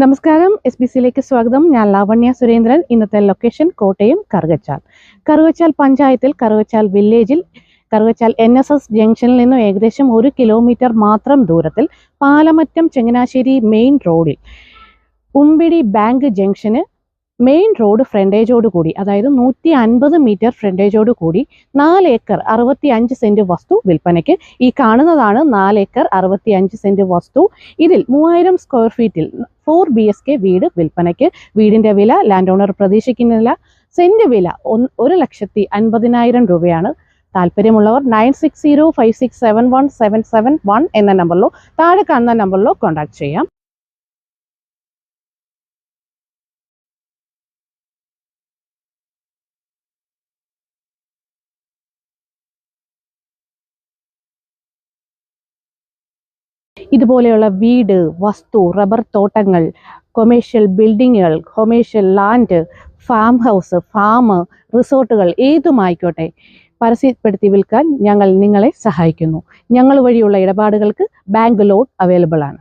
നമസ്കാരം. S B സിയിലേക്ക് സ്വാഗതം. ഞാൻ ലാവണ്യ സുരേന്ദ്രൻ. ഇന്നത്തെ ലൊക്കേഷൻ കോട്ടയം കറുകച്ചാൽ. കറുകച്ചാൽ പഞ്ചായത്തിൽ കറുകച്ചാൽ വില്ലേജിൽ കറുകച്ചാൽ എൻ എസ് എസ് ജംഗ്ഷനിൽ നിന്നും ഏകദേശം ഒരു കിലോമീറ്റർ മാത്രം ദൂരത്തിൽ പാലമറ്റം ചങ്ങനാശ്ശേരി മെയിൻ റോഡിൽ ഉമ്പിടി ബാങ്ക് ജംഗ്ഷന് മെയിൻ റോഡ് ഫ്രണ്ടേജോട് കൂടി അതായത് നൂറ്റി അൻപത് മീറ്റർ ഫ്രണ്ടേജോട് കൂടി നാല് ഏക്കർ അറുപത്തി അഞ്ച് സെന്റ് വസ്തു വിൽപ്പനയ്ക്ക്. ഈ കാണുന്നതാണ് നാല് ഏക്കർ അറുപത്തി അഞ്ച് സെന്റ് വസ്തു. ഇതിൽ മൂവായിരം സ്ക്വയർ ഫീറ്റിൽ ഫോർ ബി എസ് കെ വീട് വിൽപ്പനയ്ക്ക്. വീടിന്റെ വില ലാൻഡ് ഓണർ പ്രതീക്ഷിക്കുന്നില്ല. സെന്റ് വില ഒരു ലക്ഷത്തി അൻപതിനായിരം രൂപയാണ്. താല്പര്യമുള്ളവർ nine six zero five six seven one seven seven one എന്ന നമ്പറിലോ താഴെ കാണുന്ന നമ്പറിലോ കോൺടാക്ട് ചെയ്യാം. ഇതുപോലെയുള്ള വീട് വസ്തു റബ്ബർ തോട്ടങ്ങൾ commercial ബിൽഡിങ്ങുകൾ commercial land farm house farm റിസോർട്ടുകൾ ഏതുമായിക്കോട്ടെ പരസ്യപ്പെടുത്തി വിൽക്കാൻ ഞങ്ങൾ നിങ്ങളെ സഹായിക്കുന്നു. ഞങ്ങൾ വഴിയുള്ള ഇടപാടുകൾക്ക് ബാങ്ക് ലോൺ അവൈലബിൾ ആണ്.